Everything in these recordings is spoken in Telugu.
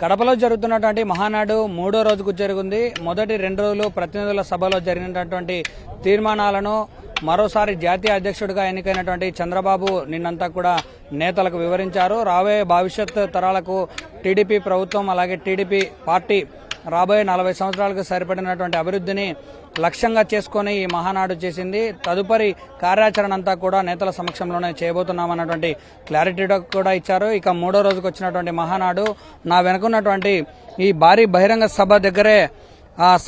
కడపలో జరుగుతున్నటువంటి మహానాడు మూడో రోజుకు జరుగుంది. మొదటి రెండు రోజులు ప్రతినిధుల సభలో జరిగినటువంటి తీర్మానాలను మరోసారి జాతీయ అధ్యక్షుడిగా ఎన్నికైనటువంటి చంద్రబాబు నిన్నంతా కూడా నేతలకు వివరించారు. రాబోయే భవిష్యత్ తరాలకు టీడీపీ ప్రభుత్వం అలాగే టీడీపీ పార్టీ రాబోయే నలభై సంవత్సరాలకు సరిపడినటువంటి అభివృద్ధిని లక్ష్యంగా చేసుకొని ఈ మహానాడు చేసింది. తదుపరి కార్యాచరణ అంతా కూడా నేతల సమక్షంలోనే చేయబోతున్నామన్నటువంటి క్లారిటీ కూడా ఇచ్చారు. ఇక మూడో రోజుకు వచ్చినటువంటి మహానాడు. నా వెనుకున్నటువంటి ఈ భారీ బహిరంగ సభ దగ్గరే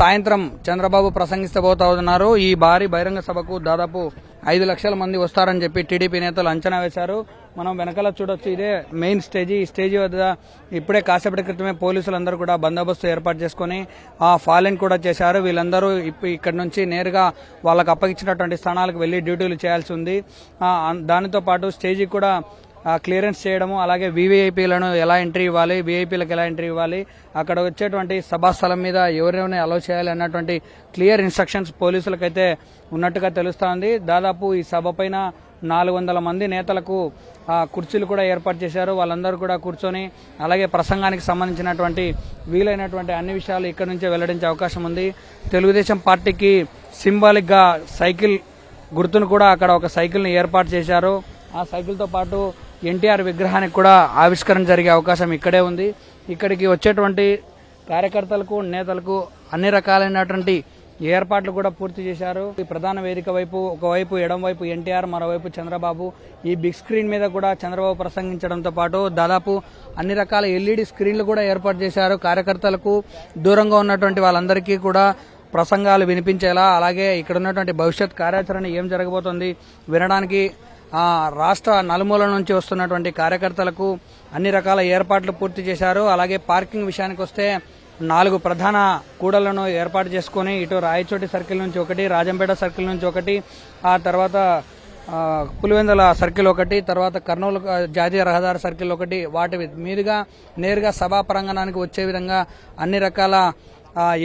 సాయంత్రం చంద్రబాబు ప్రసంగిస్తబోతా ఉన్నారు. ఈ భారీ బహిరంగ సభకు దాదాపు ఐదు లక్షల మంది వస్తారని చెప్పి టీడీపీ నేతలు అంచనా వేశారు. మనం వెనకాల చూడొచ్చు ఇదే మెయిన్ స్టేజ్. ఈ స్టేజ్ వద్ద ఇప్పుడే కాసేపటి క్రితమే పోలీసులందరూ కూడా బందోబస్తు ఏర్పాటు చేసుకుని ఆ ఫాలోయింగ్ కూడా చేశారు. వీళ్ళందరూ ఇప్పుడు ఇక్కడ నుంచి నేరుగా వాళ్ళకు అప్పగించినటువంటి స్థానాలకు వెళ్ళి డ్యూటీలు చేయాల్సి ఉంది. దానితో పాటు స్టేజీ కూడా క్లియరెన్స్ చేయడము అలాగే వీవీఐపీలను ఎలా ఎంట్రీ ఇవ్వాలి వీఐపీలకు ఎలా ఎంట్రీ ఇవ్వాలి అక్కడ వచ్చేటువంటి సభా స్థలం మీద ఎవరెవరిని అలౌ చేయాలి అన్నటువంటి క్లియర్ ఇన్స్ట్రక్షన్స్ పోలీసులకైతే ఉన్నట్టుగా తెలుస్తోంది. దాదాపు ఈ సభ పైన నాలుగు వందల మంది నేతలకు ఆ, కుర్చీలు కూడా ఏర్పాటు చేశారు. వాళ్ళందరూ కూడా కూర్చొని అలాగే ప్రసంగానికి సంబంధించినటువంటి వీలైనటువంటి అన్ని విషయాలు ఇక్కడ నుంచే వెల్లడించే అవకాశం ఉంది. తెలుగుదేశం పార్టీకి సింబాలిక్గా సైకిల్ గుర్తును కూడా అక్కడ ఒక సైకిల్ని ఏర్పాటు చేశారు. ఆ సైకిల్తో పాటు ఎన్టీఆర్ విగ్రహానికి కూడా ఆవిష్కరణ జరిగే అవకాశం ఇక్కడే ఉంది. ఇక్కడికి వచ్చేటువంటి కార్యకర్తలకు నేతలకు అన్ని రకాలైనటువంటి ఏర్పాట్లు కూడా పూర్తి చేశారు. ఈ ప్రధాన వేదిక వైపు ఒకవైపు ఎడం వైపు ఎన్టీఆర్ మరోవైపు చంద్రబాబు. ఈ బిగ్ స్క్రీన్ మీద కూడా చంద్రబాబు ప్రసంగించడంతో పాటు దాదాపు అన్ని రకాల ఎల్ఈడి స్క్రీన్లు కూడా ఏర్పాటు చేశారు. కార్యకర్తలకు దూరంగా ఉన్నటువంటి వాళ్ళందరికీ కూడా ప్రసంగాలు వినిపించేలా అలాగే ఇక్కడ ఉన్నటువంటి భవిష్యత్ కార్యాచరణ ఏం జరగబోతోంది వినడానికి రాష్ట్ర నలుమూల నుంచి వస్తున్నటువంటి కార్యకర్తలకు అన్ని రకాల ఏర్పాట్లు పూర్తి చేశారు. అలాగే పార్కింగ్ విషయానికి వస్తే నాలుగు ప్రధాన కూడలను ఏర్పాటు చేసుకుని ఇటు రాయచోటి సర్కిల్ నుంచి ఒకటి రాజంపేట సర్కిల్ నుంచి ఒకటి ఆ తర్వాత పులివెందుల సర్కిల్ ఒకటి తర్వాత కర్నూలు జాతీయ రహదారి సర్కిల్ ఒకటి వాటి మీదుగా నేరుగా సభా ప్రాంగణానికి వచ్చే విధంగా అన్ని రకాల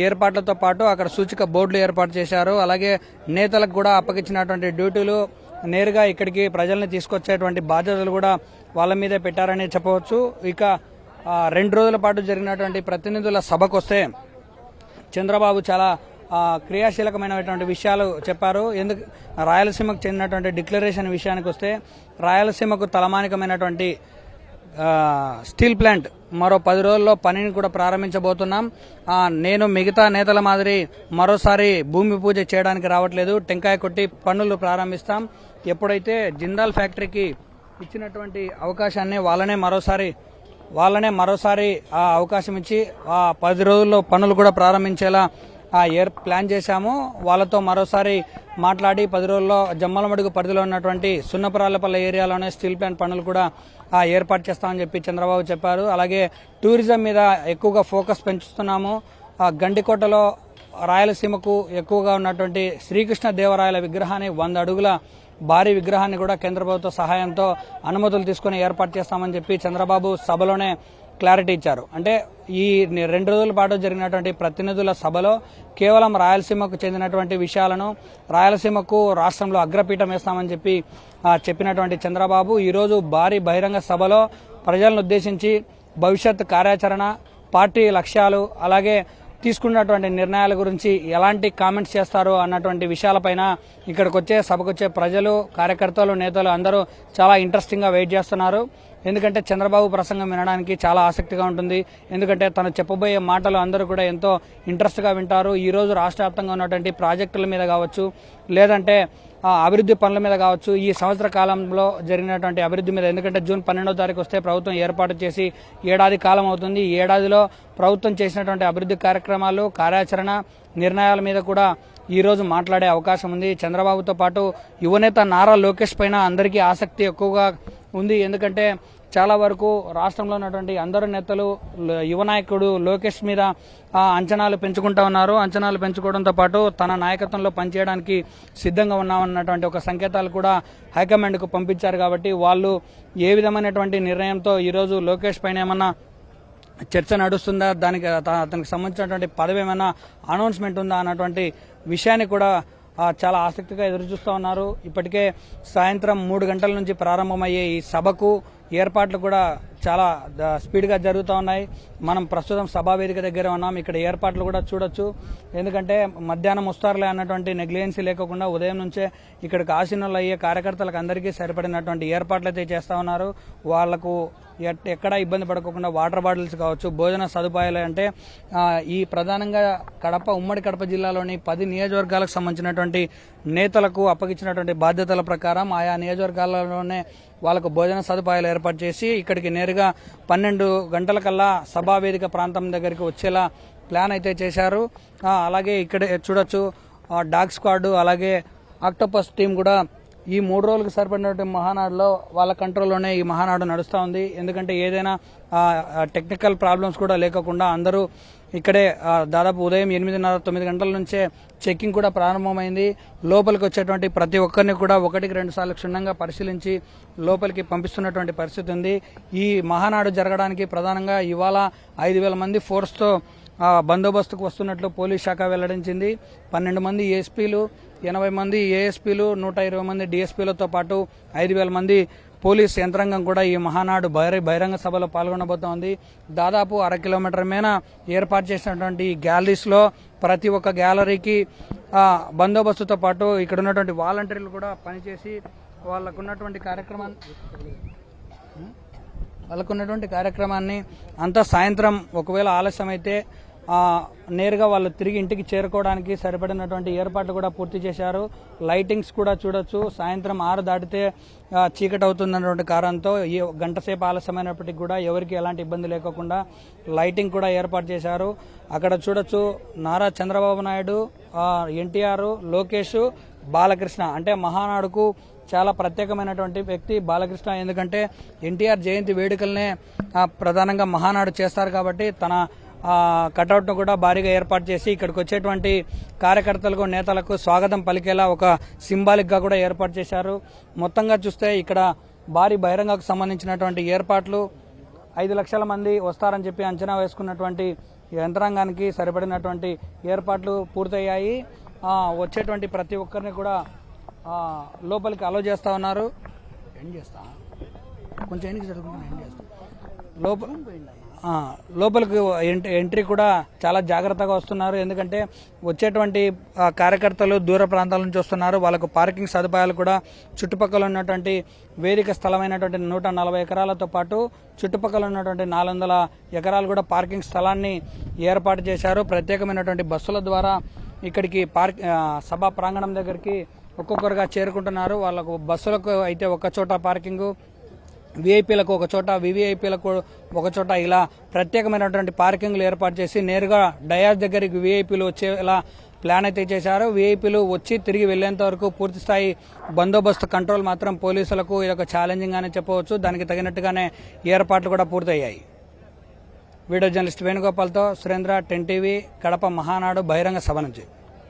ఏర్పాట్లతో పాటు అక్కడ సూచిక బోర్డులు ఏర్పాటు చేశారు. అలాగే నేతలకు కూడా అప్పగించినటువంటి డ్యూటీలు నేరుగా ఇక్కడికి ప్రజల్ని తీసుకొచ్చేటువంటి బాధ్యతలు కూడా వాళ్ళ మీదే పెట్టారని చెప్పవచ్చు. ఇక రెండు రోజుల పాటు జరిగినటువంటి ప్రతినిధుల సభకు వస్తే చంద్రబాబు చాలా క్రియాశీలకమైనటువంటి విషయాలు చెప్పారు. ఎందుకు రాయలసీమకు చెందినటువంటి డిక్లరేషన్ విషయానికి వస్తే రాయలసీమకు తలమానికమైనటువంటి స్టీల్ ప్లాంట్ మరో పది రోజుల్లో పనిని కూడా ప్రారంభించబోతున్నాం. నేను మిగతా నేతల మాదిరి మరోసారి భూమి పూజ చేయడానికి రావట్లేదు. టెంకాయ కొట్టి పనులు ప్రారంభిస్తాం. ఎప్పుడైతే జిందాల్ ఫ్యాక్టరీకి ఇచ్చినటువంటి అవకాశాన్ని వాళ్ళనే మరోసారి వాళ్ళనే మరోసారి ఆ అవకాశం ఇచ్చి ఆ పది రోజుల్లో పనులు కూడా ప్రారంభించేలా ఏర్ ప్లాన్ చేశాము. వాళ్ళతో మరోసారి మాట్లాడి పది రోజుల్లో జమ్మలమడుగు పరిధిలో ఉన్నటువంటి సున్నపురాలపల్లి ఏరియాలోనే స్టీల్ ప్లాంట్ పనులు కూడా ఆ ఏర్పాటు చేస్తామని చెప్పి చంద్రబాబు చెప్పారు. అలాగే టూరిజం మీద ఎక్కువగా ఫోకస్ పెంచుతున్నాము. ఆ గండికోటలో రాయలసీమకు ఎక్కువగా ఉన్నటువంటి శ్రీకృష్ణ దేవరాయల విగ్రహాన్ని వంద అడుగుల భారీ విగ్రహాన్ని కూడా కేంద్ర ప్రభుత్వ సహాయంతో అనుమతులు తీసుకుని ఏర్పాటు చేస్తామని చెప్పి చంద్రబాబు సభలోనే క్లారిటీ ఇచ్చారు. అంటే ఈ రెండు రోజుల పాటు జరిగినటువంటి ప్రతినిధుల సభలో కేవలం రాయలసీమకు చెందినటువంటి విషయాలను రాయలసీమకు రాష్ట్రంలో అగ్రపీఠం వేస్తామని చెప్పి చెప్పినటువంటి చంద్రబాబు ఈరోజు భారీ బహిరంగ సభలో ప్రజలను ఉద్దేశించి భవిష్యత్ కార్యాచరణ పార్టీ లక్ష్యాలు అలాగే తీసుకున్నటువంటి నిర్ణయాల గురించి ఎలాంటి కామెంట్స్ చేస్తారు అన్నటువంటి విషయాలపైన ఇక్కడికి వచ్చే సభకు వచ్చే ప్రజలు కార్యకర్తలు నేతలు అందరూ చాలా ఇంట్రెస్టింగ్గా వెయిట్ చేస్తున్నారు. ఎందుకంటే చంద్రబాబు ప్రసంగం వినడానికి చాలా ఆసక్తిగా ఉంటుంది. ఎందుకంటే తను చెప్పబోయే మాటలు అందరూ కూడా ఎంతో ఇంట్రెస్ట్గా వింటారు. ఈ రోజు రాష్ట్ర వ్యాప్తంగా ఉన్నటువంటి ప్రాజెక్టుల మీద కావచ్చు లేదంటే అభివృద్ధి పనుల మీద కావచ్చు ఈ సంవత్సర కాలంలో జరిగినటువంటి అభివృద్ధి మీద ఎందుకంటే జూన్ పన్నెండో తారీఖు వస్తే ప్రభుత్వం ఏర్పాటు చేసి ఏడాది కాలం అవుతుంది. ఈ ఏడాదిలో ప్రభుత్వం చేసినటువంటి అభివృద్ధి కార్యక్రమాలు కార్యాచరణ నిర్ణయాల మీద కూడా ఈ రోజు మాట్లాడే అవకాశం ఉంది. చంద్రబాబుతో పాటు యువనేత నారా లోకేష్ పైన అందరికీ ఆసక్తి ఎక్కువగా ఉంది. ఎందుకంటే చాలా వరకు రాష్ట్రంలో ఉన్నటువంటి అందరు నేతలు యువ నాయకుడు లోకేష్ మీద ఆ, అంచనాలు పెంచుకుంటా ఉన్నారు. అంచనాలు పెంచుకోవడంతో పాటు తన నాయకత్వంలో పనిచేయడానికి సిద్ధంగా ఉన్నామన్నటువంటి ఒక సంకేతాలు కూడా హైకమాండ్కు పంపించారు కాబట్టి వాళ్ళు ఏ విధమైనటువంటి నిర్ణయంతో ఈరోజు లోకేష్ పైన ఏమన్నా చర్చ నడుస్తుందా? దానికి అతనికి సంబంధించినటువంటి పదవి ఏమైనా అనౌన్స్మెంట్ ఉందా? అన్నటువంటి విషయాన్ని కూడా చాలా ఆసక్తిగా ఎదురు చూస్తూ ఉన్నారు. ఇప్పటికే సాయంత్రం మూడు గంటల నుంచి ప్రారంభమయ్యే ఈ సభకు ఏర్పాట్లు కూడా చాలా స్పీడ్గా జరుగుతూ ఉన్నాయి. మనం ప్రస్తుతం సభా వేదిక దగ్గర ఉన్నాం. ఇక్కడ ఏర్పాట్లు కూడా చూడొచ్చు. ఎందుకంటే మధ్యాహ్నం వస్తారులే అన్నటువంటి నెగ్లిజెన్సీ లేకుండా ఉదయం నుంచే ఇక్కడికి ఆశీనులు అయ్యే కార్యకర్తలకు అందరికీ సరిపడినటువంటి ఏర్పాట్లు అయితే చేస్తూ ఉన్నారు. వాళ్ళకు ఎక్కడ ఇబ్బంది పడకుండా వాటర్ బాటిల్స్ కావచ్చు భోజన సదుపాయాలు అంటే ఈ ప్రధానంగా కడప ఉమ్మడి కడప జిల్లాలోని పది నియోజకవర్గాలకు సంబంధించినటువంటి నేతలకు అప్పగించినటువంటి బాధ్యతల ప్రకారం ఆయా నియోజకవర్గాలలోనే వాళ్ళకు భోజన సదుపాయాలు ఏర్పాటు చేసి ఇక్కడికి నేరుగా పన్నెండు గంటలకల్లా సభా వేదిక ప్రాంతం దగ్గరికి వచ్చేలా ప్లాన్ అయితే చేశారు. అలాగే ఇక్కడ చూడొచ్చు డాగ్ స్క్వాడ్ అలాగే ఆక్టోపస్ టీం కూడా ఈ మూడు రోజులకు సరిపడినటువంటి మహానాడులో వాళ్ళ కంట్రోల్లోనే ఈ మహానాడు నడుస్తూ ఉంది. ఎందుకంటే ఏదైనా టెక్నికల్ ప్రాబ్లమ్స్ కూడా లేకుండా అందరూ ఇక్కడే దాదాపు ఉదయం ఎనిమిదిన్నర తొమ్మిది గంటల నుంచే చెక్కింగ్ కూడా ప్రారంభమైంది. లోపలికి వచ్చేటువంటి ప్రతి ఒక్కరిని కూడా ఒకటికి రెండు సార్లు క్షుణ్ణంగా పరిశీలించి లోపలికి పంపిస్తున్నటువంటి పరిస్థితి ఉంది. ఈ మహానాడు జరగడానికి ప్రధానంగా ఇవాళ ఐదు వేల మంది ఫోర్స్తో బందోబస్తుకు వస్తున్నట్లు పోలీస్ శాఖ వెల్లడించింది. పన్నెండు మంది ఎస్పీలు ఎనభై మంది ఏఎస్పీలు నూట ఇరవై మంది డిఎస్పీలతో పాటు ఐదు వేల మంది పోలీస్ యంత్రాంగం కూడా ఈ మహానాడు బహిర బహిరంగ సభలో పాల్గొనబోతోంది. దాదాపు అర కిలోమీటర్ మేన ఏర్పాటు చేసినటువంటి ఈ గ్యాలరీస్లో ప్రతి ఒక్క గ్యాలరీకి బందోబస్తుతో పాటు ఇక్కడ ఉన్నటువంటి వాలంటీర్లు కూడా పనిచేసి వాళ్ళకున్నటువంటి కార్యక్రమాన్ని వాళ్ళకున్నటువంటి కార్యక్రమాన్ని అంతా సాయంత్రం ఒకవేళ ఆలస్యం అయితే నేరుగా వాళ్ళు తిరిగి ఇంటికి చేరుకోవడానికి సరిపడినటువంటి ఏర్పాట్లు కూడా పూర్తి చేశారు. లైటింగ్స్ కూడా చూడొచ్చు. సాయంత్రం ఆరు దాటితే చీకటి అవుతున్నటువంటి కారణంతో ఈ గంట సేపు ఆలస్యమైనప్పటికీ కూడా ఎవరికి ఎలాంటి ఇబ్బంది లేకోకుండా లైటింగ్ కూడా ఏర్పాటు చేశారు. అక్కడ చూడొచ్చు నారా చంద్రబాబు నాయుడు ఎన్టీఆర్ లోకేష్ బాలకృష్ణ. అంటే మహానాడుకు చాలా ప్రత్యేకమైనటువంటి వ్యక్తి బాలకృష్ణ. ఎందుకంటే ఎన్టీఆర్ జయంతి వేడుకలనే ప్రధానంగా మహానాడు చేస్తారు కాబట్టి తన కటౌట్ను కూడా భారీగా ఏర్పాటు చేసి ఇక్కడికి వచ్చేటువంటి కార్యకర్తలకు నేతలకు స్వాగతం పలికేలా ఒక సింబాలిక్గా కూడా ఏర్పాటు చేశారు. మొత్తంగా చూస్తే ఇక్కడ భారీ బహిరంగకు సంబంధించినటువంటి ఏర్పాట్లు ఐదు లక్షల మంది వస్తారని చెప్పి అంచనా వేసుకున్నటువంటి యంత్రాంగానికి సరిపడినటువంటి ఏర్పాట్లు పూర్తయ్యాయి. వచ్చేటువంటి ప్రతి ఒక్కరిని కూడా లోపలికి అలో చేస్తా ఉన్నారు. ఎండ్ చేస్తా? కొంచెం ఎన్నికి చదువుకుంటున్నా ఎండ్ చేస్తా? లోపల లోపలికి ఎంట్రీ కూడా చాలా జాగ్రత్తగా వస్తున్నారు. ఎందుకంటే వచ్చేటువంటి కార్యకర్తలు దూర ప్రాంతాల నుంచి వస్తున్నారు. వాళ్ళకు పార్కింగ్ సదుపాయాలు కూడా చుట్టుపక్కల ఉన్నటువంటి వేదిక స్థలమైనటువంటి నూట నలభై ఎకరాలతో పాటు చుట్టుపక్కల ఉన్నటువంటి నాలుగు వందల ఎకరాలు కూడా పార్కింగ్ స్థలాన్ని ఏర్పాటు చేశారు. ప్రత్యేకమైనటువంటి బస్సుల ద్వారా ఇక్కడికి పార్క్ సభా ప్రాంగణం దగ్గరికి ఒక్కొక్కరుగా చేరుకుంటున్నారు. వాళ్ళకు బస్సులకు అయితే ఒక చోట పార్కింగు వీఐపీలకు ఒక చోట వివిఐపీలకు ఒక చోట ఇలా ప్రత్యేకమైనటువంటి పార్కింగ్లు ఏర్పాటు చేసి నేరుగా డయాస్ దగ్గరికి వీఐపీలు వచ్చేలా ప్లాన్ అయితే చేశారు. వీఐపీలు వచ్చి తిరిగి వెళ్ళేంత వరకు పూర్తి స్థాయి బందోబస్తు కంట్రోల్ మాత్రం పోలీసులకు ఇది ఒక ఛాలెంజింగ్ అని చెప్పవచ్చు. దానికి తగినట్టుగానే ఏర్పాట్లు కూడా పూర్తయ్యాయి. వీడియో జర్నలిస్ట్ వేణుగోపాల్తో సురేంద్ర టెన్ టీవీ కడప మహానాడు బహిరంగ సభ నుంచి.